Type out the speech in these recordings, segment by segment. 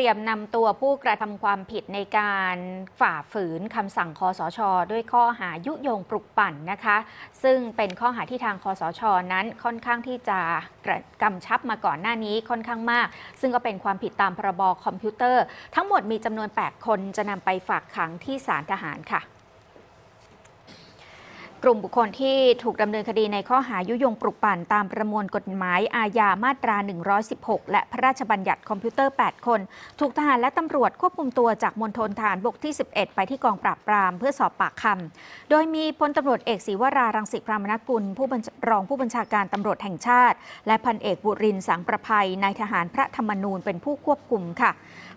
รียมนำตัวผู้กระทำความผิดในการฝ่าฝืนคำสั่งคอสช ด้วยข้อหายุยงปลุกปั่นนะคะ ซึ่งเป็นข้อหาที่ทางคอสช นั้นค่อนข้างที่จะกระกำชับมาก่อนหน้านี้ค่อนข้างมาก ซึ่งก็เป็นความผิดตามพรบอคอมพิวเตอร์ ทั้งหมดมีจำนวน 8 คนจะนำไปฝากขังที่ศาลทหารค่ะ กลุ่มบุคคลที่ถูกดำเนินคดีในข้อหายุยงปลุกปั่นตามประมวลกฎหมายอาญามาตรา 116 และพระราชบัญญัติคอมพิวเตอร์ 8 คน ถูกทหารและตำรวจควบคุมตัวจากมณฑลฐานบกที่ 11 ไปที่กองปราบปรามเพื่อสอบปากคำ โดยมีพลตำรวจเอกศรีวรารังสิพรามนกุล ผู้รองผู้บัญชาการตำรวจแห่งชาติ และพันเอกบุรินสังประภัยนายทหารพระธรรมนูญเป็นผู้ควบคุมค่ะ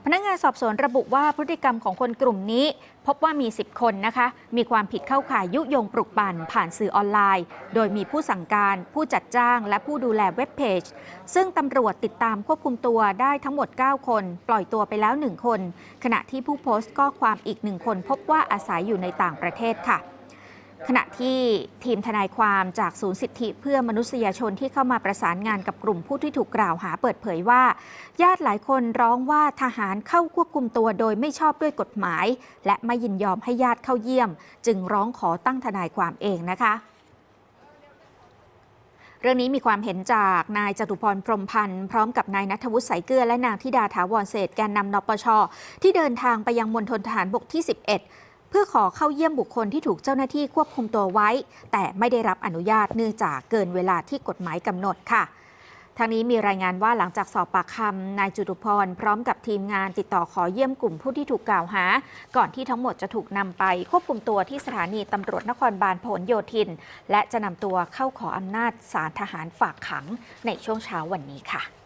พนักงานสอบสวนระบุว่าพฤติกรรมของคนกลุ่มนี้ พบว่ามี 10 คนนะคะ มีความผิดเข้าข่ายยุยงปลุกปั่นผ่านสื่อออนไลน์ โดยมีผู้สั่งการ ผู้จัดจ้าง และผู้ดูแลเว็บเพจ ซึ่งตำรวจติดตามควบคุมตัวได้ทั้งหมด 9 คน ปล่อยตัวไปแล้ว 1 คน ขณะที่ผู้โพสต์ข้อความอีกหนึ่งคนพบว่าอาศัยอยู่ในต่างประเทศค่ะ ขณะที่ทีมทนายความจากศูนย์สิทธิเพื่อมนุษยชนที่เข้ามาประสานงานกับกลุ่มผู้ที่ถูกกล่าวหาเปิดเผยว่า ญาติหลายคนร้องว่าทหารเข้าควบคุมตัวโดยไม่ชอบด้วยกฎหมาย และไม่ยินยอมให้ญาติเข้าเยี่ยม จึงร้องขอตั้งทนายความเองนะคะเรื่องนี้มีความเห็นจากนายจตุพรพรมพันธ์พร้อมกับนายนัทวุฒิสายเกลือและนางธิดาถาวรเศษแกนนำนปช ที่เดินทางไปยังมณฑลทหารบกที่ 11 พื่อขอเข้าเยี่ยมบุคคลที่ถูกเจ้าหน้าที่ควบคุมตัวไว้ แต่ไม่ได้รับอนุญาตเนื่องจากเกินเวลาที่กฎหมายกำหนดค่ะทางนี้มีรายงานว่าหลังจากสอบปากคำนายจุตุพร พร้อมกับทีมงานติดต่อขอเยี่ยมกลุ่มผู้ที่ถูกกล่าวหา ก่อนที่ทั้งหมดจะถูกนำไปควบคุมตัวที่สถานีตำรวจนครบาลพหลโยธิน และจะนำตัวเข้าขออำนาจศาลทหารฝากขังในช่วงเช้าวันนี้ค่ะ